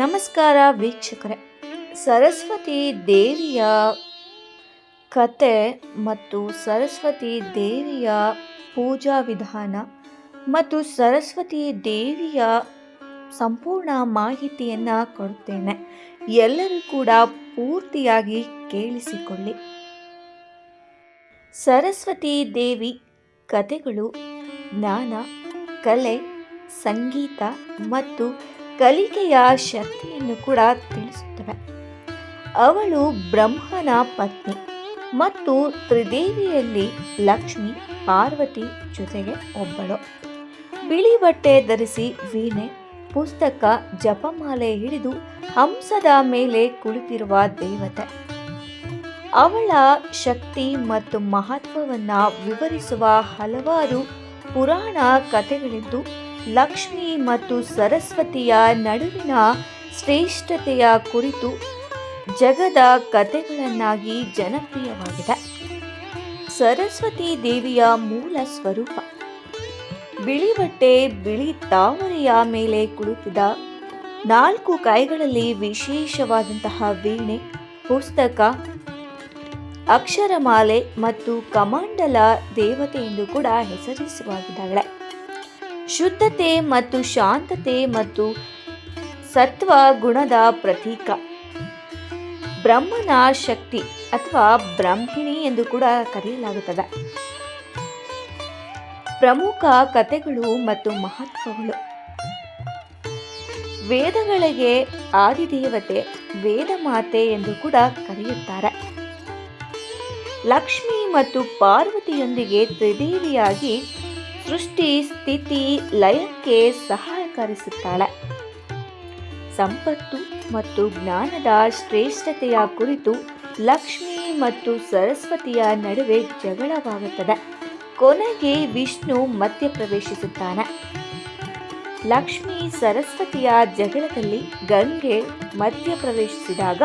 ನಮಸ್ಕಾರ ವೀಕ್ಷಕರೇ. ಸರಸ್ವತಿ ದೇವಿಯ ಕತೆ ಮತ್ತು ಸರಸ್ವತಿ ದೇವಿಯ ಪೂಜಾ ವಿಧಾನ ಮತ್ತು ಸರಸ್ವತಿ ದೇವಿಯ ಸಂಪೂರ್ಣ ಮಾಹಿತಿಯನ್ನು ಕೊಡುತ್ತೇನೆ ಎಲ್ಲರೂ ಕೂಡ ಪೂರ್ತಿಯಾಗಿ ಕೇಳಿಸಿಕೊಳ್ಳಿ. ಸರಸ್ವತಿ ದೇವಿ ಕತೆಗಳು ಜ್ಞಾನ, ಕಲೆ, ಸಂಗೀತ ಮತ್ತು ಕಲಿಕೆಯ ಶಕ್ತಿಯನ್ನು ಕೂಡ ತಿಳಿಸುತ್ತವೆ. ಅವಳು ಬ್ರಹ್ಮನ ಪತ್ನಿ ಮತ್ತು ತ್ರಿದೇವಿಯಲ್ಲಿ ಲಕ್ಷ್ಮಿ, ಪಾರ್ವತಿ ಜೊತೆಗೆ ಒಬ್ಬಳು. ಬಿಳಿ ಬಟ್ಟೆ ಧರಿಸಿ ವೀಣೆ, ಪುಸ್ತಕ, ಜಪಮಾಲೆ ಹಿಡಿದು ಹಂಸದ ಮೇಲೆ ಕುಳಿತಿರುವ ದೇವತೆ. ಅವಳ ಶಕ್ತಿ ಮತ್ತು ಮಹತ್ವವನ್ನು ವಿವರಿಸುವ ಹಲವಾರು ಪುರಾಣ ಕಥೆಗಳಿದ್ದು ಲಕ್ಷ್ಮಿ ಮತ್ತು ಸರಸ್ವತಿಯ ನಡುವಿನ ಶ್ರೇಷ್ಠತೆಯ ಕುರಿತು ಜಗದ ಕಥೆಗಳನ್ನಾಗಿ ಜನಪ್ರಿಯವಾಗಿದೆ. ಸರಸ್ವತಿ ದೇವಿಯ ಮೂಲ ಸ್ವರೂಪ. ಬಿಳಿ ಬಟ್ಟೆ ಬಿಳಿ ತಾವರೆಯ ಮೇಲೆ ಕುಳಿತಿದ ನಾಲ್ಕು ಕೈಗಳಲ್ಲಿ ವಿಶೇಷವಾದಂತಹ ವೀಣೆ, ಪುಸ್ತಕ, ಅಕ್ಷರಮಾಲೆ ಮತ್ತು ಕಮಾಂಡಲ ದೇವತೆ ಎಂದು ಕೂಡ ಹೆಸರಿಸುವಾಗಿದ್ದಾಳೆ. ಶುದ್ಧತೆ ಮತ್ತು ಶಾಂತತೆ ಮತ್ತು ಸತ್ವ ಗುಣದ ಪ್ರತೀಕ. ಬ್ರಹ್ಮನ ಶಕ್ತಿ ಅಥವಾ ಬ್ರಹ್ಮಿಣಿ ಎಂದು ಕೂಡ ಕರೆಯಲಾಗುತ್ತದೆ. ಪ್ರಮುಖ ಕಥೆಗಳು ಮತ್ತು ಮಹತ್ವಗಳು. ವೇದಗಳಿಗೆ ಆದಿದೇವತೆ, ವೇದಮಾತೆ ಎಂದು ಕೂಡ ಕರೆಯುತ್ತಾರೆ. ಲಕ್ಷ್ಮಿ ಮತ್ತು ಪಾರ್ವತಿಯೊಂದಿಗೆ ತ್ರಿದೇವಿಯಾಗಿ ಸೃಷ್ಟಿ ಸ್ಥಿತಿ ಲಯಕ್ಕೆ ಸಹಕರಿಸುತ್ತಾಳೆ. ಸಂಪತ್ತು ಮತ್ತು ಜ್ಞಾನದ ಶ್ರೇಷ್ಠತೆಯ ಕುರಿತು ಲಕ್ಷ್ಮಿ ಮತ್ತು ಸರಸ್ವತಿಯ ನಡುವೆ ಜಗಳವಾಗುತ್ತದೆ. ಕೊನೆಗೆ ವಿಷ್ಣು ಮಧ್ಯಪ್ರವೇಶಿಸುತ್ತಾನೆ. ಲಕ್ಷ್ಮಿ ಸರಸ್ವತಿಯ ಜಗಳದಲ್ಲಿ ಗಂಗೆ ಮಧ್ಯಪ್ರವೇಶಿಸಿದಾಗ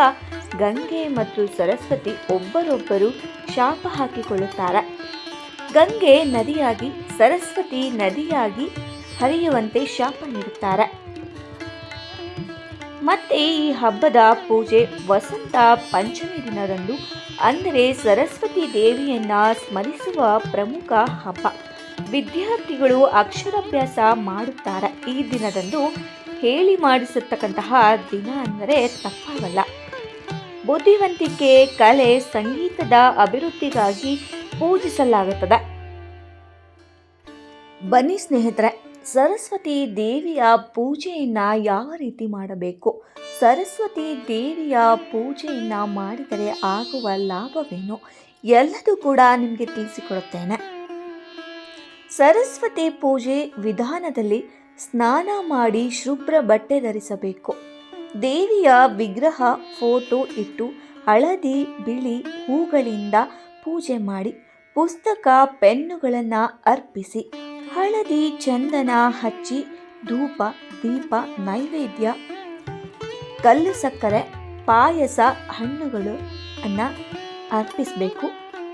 ಗಂಗೆ ಮತ್ತು ಸರಸ್ವತಿ ಒಬ್ಬರೊಬ್ಬರು ಶಾಪ ಹಾಕಿಕೊಳ್ಳುತ್ತಾರೆ. ಗಂಗೆ ನದಿಯಾಗಿ ಸರಸ್ವತಿ ನದಿಯಾಗಿ ಹರಿಯುವಂತೆ ಶಾಪ ನೀಡುತ್ತಾರೆ. ಮತ್ತೆ ಈ ಹಬ್ಬದ ಪೂಜೆ ವಸಂತ ಪಂಚಮಿ ದಿನದಂದು ಅಂದರೆ ಸರಸ್ವತಿ ದೇವಿಯನ್ನ ಸ್ಮರಿಸುವ ಪ್ರಮುಖ ಹಬ್ಬ. ವಿದ್ಯಾರ್ಥಿಗಳು ಅಕ್ಷರಾಭ್ಯಾಸ ಮಾಡುತ್ತಾರೆ. ಈ ದಿನದಂದು ಹೇಳಿ ಮಾಡಿಸತಕ್ಕಂತಹ ದಿನ ಅಂದರೆ ತಪ್ಪಾಗಲ್ಲ. ಬುದ್ಧಿವಂತಿಕೆ, ಕಲೆ, ಸಂಗೀತದ ಅಭಿವೃದ್ಧಿಗಾಗಿ ಪೂಜಿಸಲಾಗುತ್ತದೆ. ಬನ್ನಿ ಸ್ನೇಹಿತರೆ, ಸರಸ್ವತಿ ದೇವಿಯ ಪೂಜೆಯನ್ನು ಯಾವ ರೀತಿ ಮಾಡಬೇಕು? ಸರಸ್ವತಿ ದೇವಿಯ ಪೂಜೆಯನ್ನು ಮಾಡಿದರೆ ಆಗುವ ಲಾಭವೇನು? ಎಲ್ಲದೂ ಕೂಡ ನಿಮಗೆ ತಿಳಿಸಿಕೊಡುತ್ತೇನೆ. ಸರಸ್ವತಿ ಪೂಜೆ ವಿಧಾನದಲ್ಲಿ ಸ್ನಾನ ಮಾಡಿ ಶುಭ್ರ ಬಟ್ಟೆ ಧರಿಸಬೇಕು. ದೇವಿಯ ವಿಗ್ರಹ, ಫೋಟೋ ಇಟ್ಟು ಹಳದಿ, ಬಿಳಿ ಹೂಗಳಿಂದ ಪೂಜೆ ಮಾಡಿ ಪುಸ್ತಕ, ಪೆನ್ನುಗಳನ್ನು ಅರ್ಪಿಸಿ ಹಳದಿ ಚಂದನ ಹಚ್ಚಿ ಧೂಪ, ದೀಪ, ನೈವೇದ್ಯ, ಕಲ್ಲು ಸಕ್ಕರೆ, ಪಾಯಸ, ಹಣ್ಣುಗಳು ಅನ್ನ ಅರ್ಪಿಸಬೇಕು,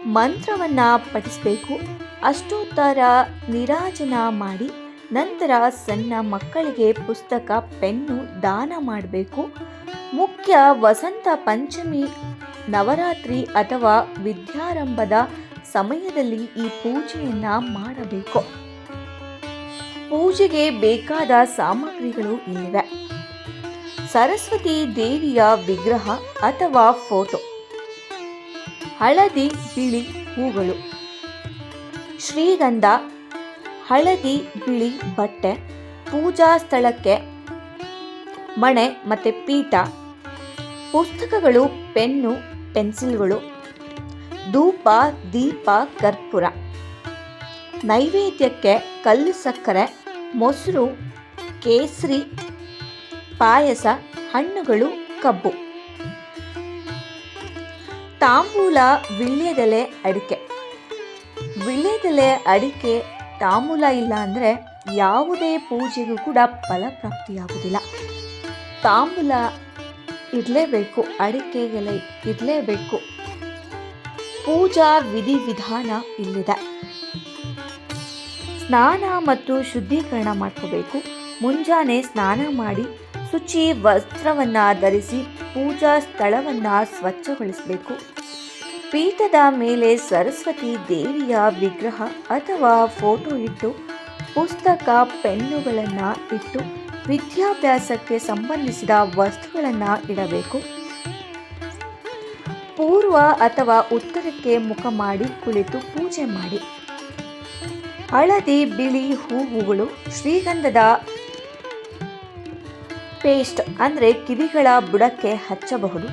ಮಂತ್ರವನ್ನು ಪಠಿಸಬೇಕು, ಅಷ್ಟೋತ್ತರ ನಿರಾಜನ ಮಾಡಿ ನಂತರ ಸಣ್ಣ ಮಕ್ಕಳಿಗೆ ಪುಸ್ತಕ, ಪೆನ್ನು ದಾನ ಮಾಡಬೇಕು. ಮುಖ್ಯ ವಸಂತ ಪಂಚಮಿ, ನವರಾತ್ರಿ ಅಥವಾ ವಿದ್ಯಾರಂಭದ ಸಮಯದಲ್ಲಿ ಈ ಪೂಜೆಯನ್ನು ಮಾಡಬೇಕು. ಪೂಜೆಗೆ ಬೇಕಾದ ಸಾಮಗ್ರಿಗಳು ಇಲ್ಲಿವೆ. ಸರಸ್ವತಿ ದೇವಿಯ ವಿಗ್ರಹ ಅಥವಾ ಫೋಟೋ. ಹಳದಿ, ಬಿಳಿ ಹೂಗಳು. ಶ್ರೀಗಂಧ, ಹಳದಿ, ಬಿಳಿ ಬಟ್ಟೆ, ಪೂಜಾ ಸ್ಥಳಕ್ಕೆ ಮಣೆ ಮತ್ತು ಪೀಠ. ಪುಸ್ತಕಗಳು, ಪೆನ್ನು, ಪೆನ್ಸಿಲ್ಗಳು. ಧೂಪ, ದೀಪ, ಕರ್ಪೂರ. ನೈವೇದ್ಯಕ್ಕೆ ಕಲ್ಲು ಸಕ್ಕರೆ, ಮೊಸರು, ಕೇಸರಿ, ಪಾಯಸ, ಹಣ್ಣುಗಳು, ಕಬ್ಬು. ತಾಂಬೂಲ ವಿಳ್ಯದೆಲೆ ಅಡಿಕೆ. ವಿಳ್ಯದೆಲೆ ಅಡಿಕೆ ತಾಂಬೂಲ ಇಲ್ಲ ಅಂದರೆ ಯಾವುದೇ ಪೂಜೆಗೂ ಕೂಡ ಫಲಪ್ರಾಪ್ತಿಯಾಗುವುದಿಲ್ಲ. ತಾಂಬೂಲ ಇರಲೇಬೇಕು ಅಡಿಕೆಗೆಲೆ ಇರಲೇಬೇಕು ಪೂಜಾ ವಿಧಿವಿಧಾನ ಇಲ್ಲಿದೆ. ಸ್ನಾನ ಮತ್ತು ಶುದ್ಧೀಕರಣ ಮಾಡ್ಕೋಬೇಕು. ಮುಂಜಾನೆ ಸ್ನಾನ ಮಾಡಿ ಶುಚಿ ವಸ್ತ್ರವನ್ನು ಧರಿಸಿ ಪೂಜಾ ಸ್ಥಳವನ್ನು ಸ್ವಚ್ಛಗೊಳಿಸಬೇಕು. ಪೀಠದ ಮೇಲೆ ಸರಸ್ವತಿ ದೇವಿಯ ವಿಗ್ರಹ ಅಥವಾ ಫೋಟೋ ಇಟ್ಟು ಪುಸ್ತಕ, ಪೆನ್ನುಗಳನ್ನು ಇಟ್ಟು ವಿದ್ಯಾಭ್ಯಾಸಕ್ಕೆ ಸಂಬಂಧಿಸಿದ ವಸ್ತುಗಳನ್ನು ಇಡಬೇಕು. ಪೂರ್ವ ಅಥವಾ ಉತ್ತರಕ್ಕೆ ಮುಖ ಮಾಡಿ ಕುಳಿತು ಪೂಜೆ ಮಾಡಿ. ಹಳದಿ ಬಿಳಿ ಹೂವುಗಳು ಶ್ರೀಗಂಧದ ಪೇಸ್ಟ್ ಅಂದರೆ ಕಿವಿಗಳ ಬುಡಕ್ಕೆ ಹಚ್ಚಬಹುದು.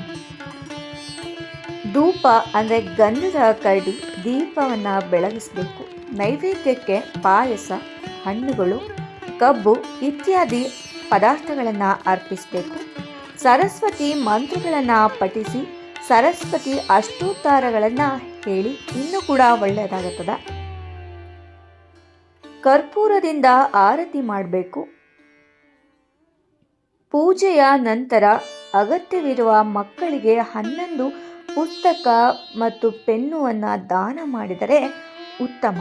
ಧೂಪ ಅಂದರೆ ಗಂಧದ ಕರಡಿ, ದೀಪವನ್ನು ಬೆಳಗಿಸಬೇಕು. ನೈವೇದ್ಯಕ್ಕೆ ಪಾಯಸ, ಹಣ್ಣುಗಳು, ಕಬ್ಬು ಇತ್ಯಾದಿ ಪದಾರ್ಥಗಳನ್ನು ಅರ್ಪಿಸಬೇಕು. ಸರಸ್ವತಿ ಮಂತ್ರಗಳನ್ನು ಪಠಿಸಿ, ಸರಸ್ವತಿ ಅಷ್ಟೋತ್ತಾರಗಳನ್ನು ಹೇಳಿ ಇನ್ನೂ ಕೂಡ ಒಳ್ಳೆಯದಾಗುತ್ತದೆ. ಕರ್ಪೂರದಿಂದ ಆರತಿ ಮಾಡಬೇಕು. ಪೂಜೆಯ ನಂತರ ಅಗತ್ಯವಿರುವ ಮಕ್ಕಳಿಗೆ ಹನ್ನೊಂದು ಪುಸ್ತಕ ಮತ್ತು ಪೆನ್ನುವನ್ನು ದಾನ ಮಾಡಿದರೆ ಉತ್ತಮ.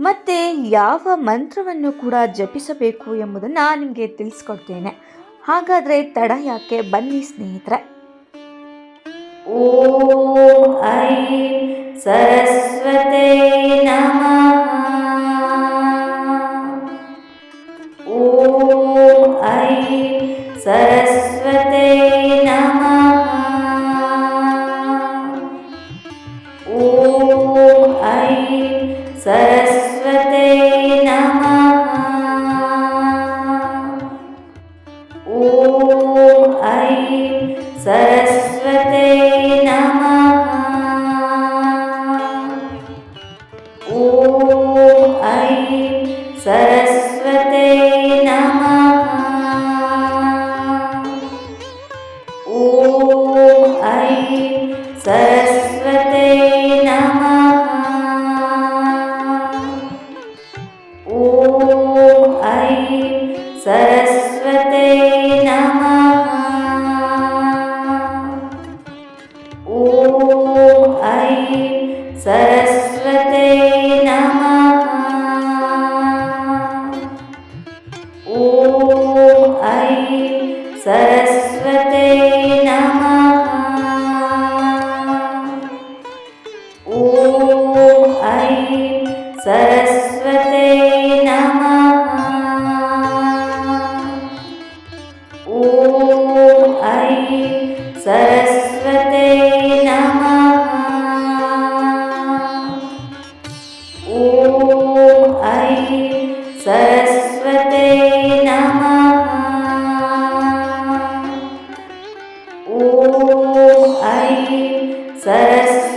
ಮತ್ತೆ ಯಾವ ಮಂತ್ರವನ್ನು ಕೂಡ ಜಪಿಸಬೇಕು ಎಂಬುದನ್ನು ನಿಮಗೆ ತಿಳಿಸ್ಕೊಡ್ತೇನೆ. ಹಾಗಾದರೆ ತಡ ಯಾಕೆ? ಬನ್ನಿ ಸ್ನೇಹಿತರೆ. ಓ ಐಂ सरस्वते नमः। ॐ सरस्वते ॐ ऐं सरस्वते Cześć!